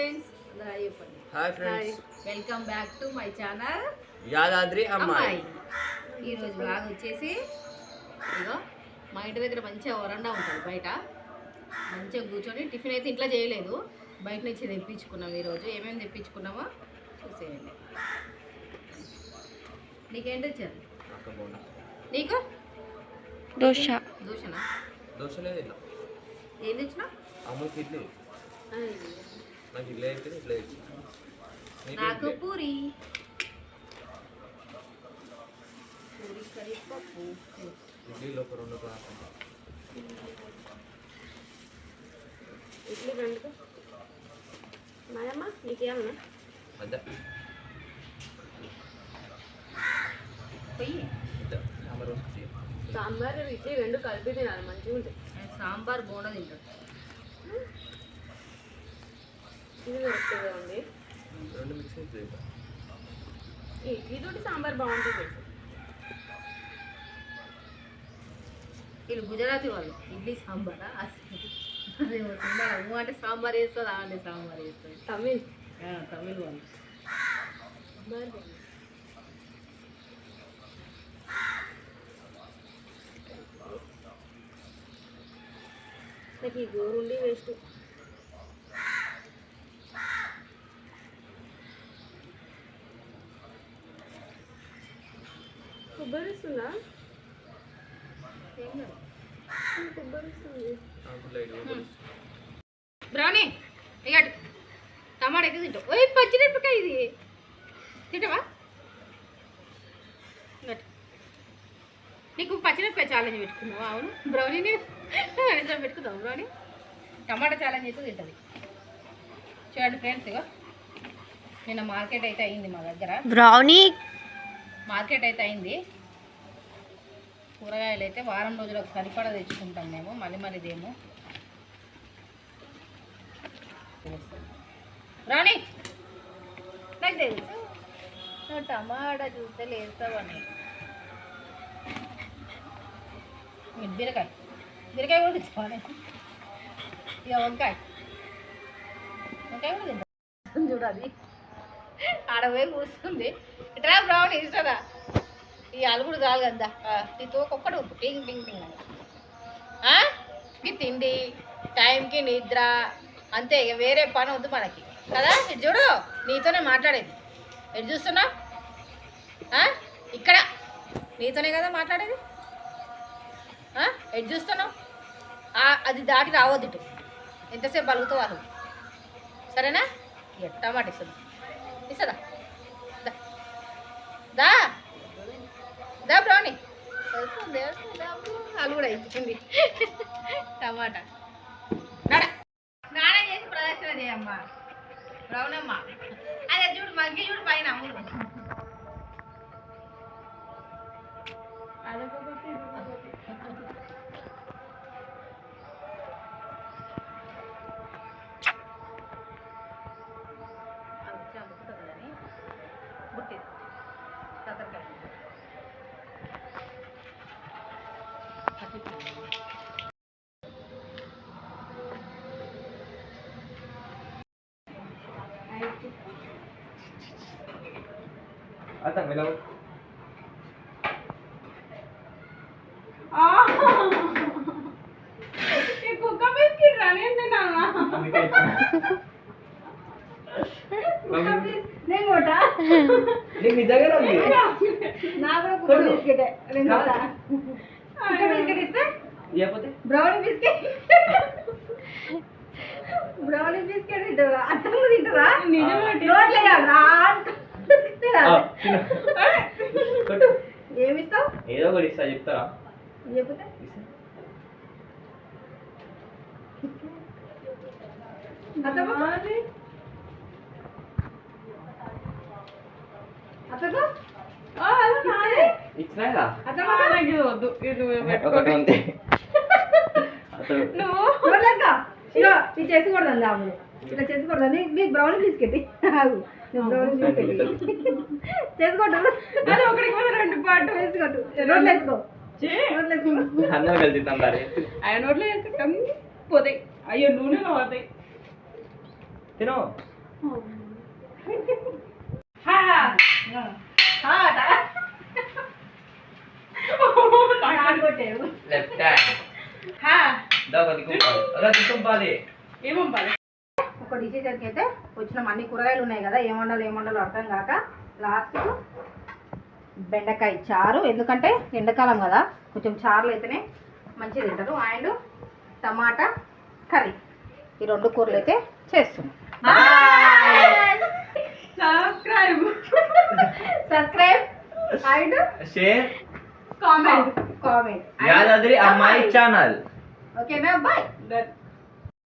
Hi friends welcome back to my channel Yadadri అమ్మాయి. ఈరోజు blog వచ్చేసి ఇదిగో మా ఇంటి దగ్గర మంచిగా వరండా ఉంటుంది బయట. మంచిగా కూర్చొని టిఫిన్ అయితే ఇంట్లో చేయలేదు. బయట నుంచి తెప్పించుకున్నాం ఈరోజు. ఏమేమి తెప్పించుకున్నామో చూసేయండి. నీకేంటి వచ్చారు నీకు దోశ. దూషణ దోశలే తిన్నా ఏం తెచ్చినా ఇడ్లీ నాకు ఇడ్లీ అయితే తెచ్చి నీకు. పూరి. పూరి కర్రీ పప్పు ఇడ్లీలో ఒక రెండు ఇడ్లీ రెండు. మాయమ్మ నీకు ఏమన్నా మధ్య పొయ్యి. మధ్య సాంబార్ సాంబార్ ఇడ్లీ రెండు కలిపి తినాలి మంచిగా ఉంటాయి సాంబార్ బోండా తింటాడు ఇది దొరుకుతుంది ఉంది రెండు మిక్స్ సాంబార్ బాగుంటుంది. వీళ్ళు గుజరాతీ వాళ్ళు ఇడ్లీ సాంబారా? అదే నువ్వు అంటే సాంబార్ వేస్తుంది అంటే సాంబార్ వేస్తుంది తమిళ్. తమిళ వాళ్ళు. నాకు ఈ గోరుండి వేస్ట్. కొబ్బరి కాదు. కొబ్బరి బ్రౌనీ ఇక అటు. టమాటా అయితే తింటావు. ఓయ్ పచ్చిమిరపకాయ ఇది. తింటావా. నీకు పచ్చిమిరపకాయ ఛాలెంజ్ పెట్టుకున్నావా అవును. బ్రౌనీని నిజం పెట్టుకుందాం బ్రౌనీ? టమాటా ఛాలెంజ్ అయితే తింటుంది. చూడండి ఫ్రెండ్స్ ఇగో. నిన్న మార్కెట్ అయితే అయింది మా దగ్గర. బ్రౌనీ? మార్కెట్ అయితే అయింది. కూరగాయలు అయితే వారం రోజులకు సరిపడా తెచ్చుకుంటాం మేము. మళ్ళీ మళ్ళీ రాణి! నాకు తెలుసు. నువ్వు టమాటా చూస్తే లేస్తావని. బీరకాయ. బీరకాయ కూడా తెచ్చుకోవాలి ఇక వంకాయ. వంకాయ కూడా తింటా. చూడాలి ఆడపోయి కూర్చుంది. ఇట్లా బ్రౌన్ ఇస్తుందా ఈ అలుగుడు చాలు కదా. ఈ తోకొక్కడు పింగ్ పింగ్ పింగ్ అని తిండి టైంకి నిద్ర అంతే ఇక వేరే పని వద్దు మనకి. కదా? ఇటు చూడు నీతోనే మాట్లాడేది. ఎటు చూస్తున్నావు ఇక్కడ. నీతోనే కదా మాట్లాడేది? ఎటు చూస్తున్నావు అది దాటి రావద్దు ఇటు. ఎంతసేపు పలుకుతావు వాళ్ళు సరేనా? ఎట్టమాట టమాటా ఇస్తుంది? ఇస్తుందా దా. దా దా బ్రౌనీ వస్తుంది వస్తుంది అది కూడా ఇచ్చింది. టమాటా. నడ స్నానం చేసి ప్రదక్షిణ చేయమ్మా. బ్రౌనమ్మ అదే చూడు మగ్గి చూడు పైన అమ్ముడు అది వచ్చి అమ్ముకుంటుంది కానీ బుట్టి కాకరకాయ आता मेला కుక్క బిస్కెట్ రాని తిన్నావా నేను కొట్టా నీకు నిజంగా ఉంది నా కూడా కుక్క బిస్కెట్ నేను కొట్టా కుక్క బిస్కెట్ ఇస్తే లేకపోతే బ్రౌనీ బిస్కెట్ బ్రౌనీ బిస్కెట్ తింటారా అర్థం తింటారా నోట్లే రా ఆ, తిను. కొట్టు. ఏమిస్తావు ఏదో ఒకటి ఇస్తా చెప్తారా చెప్తే ఒకటి ఉంది. అతడు చూడలేక ఇగో చేసుకోకూడదు నీ నీకు బ్రౌన్ బిస్కెట్ నువ్వు బ్రౌన్ బిస్కెట్ చేసుకోవద్దు అది ఒకటికి కూడా రెండు పాటు వేసుకోవద్దు రోడ్లు వేసుకో. రోడ్లు వేసుకో. అందరూ కలిసి తందారు ఆయన నోట్లో వేసుకుంటాం పోతాయి. అయ్యో నూనెలో పోతాయి. తిను. హా హాట్ కొట్టేవు లెఫ్ట్ హ్యాండ్ హా దాని కుంపాలి. అలా కుంపాలి. ఏమో డిసిజన్కి అయితే వచ్చిన అన్ని కూరగాయలు ఉన్నాయి కదా ఏం వండాలో ఏం వండాలో అర్థం కాక లాస్ట్ బెండకాయ చారు. ఎందుకంటే ఎండాకాలం కదా కొంచెం చారులు అయితేనే మంచిగా తింటారు. And tomato curry. ఈ రెండు కూరలు అయితే చేస్తున్నాం. Subscribe subscribe and share comment comment Yadadri అమ్మాయి ఛానల్ ఓకేనా బాయ్ దట్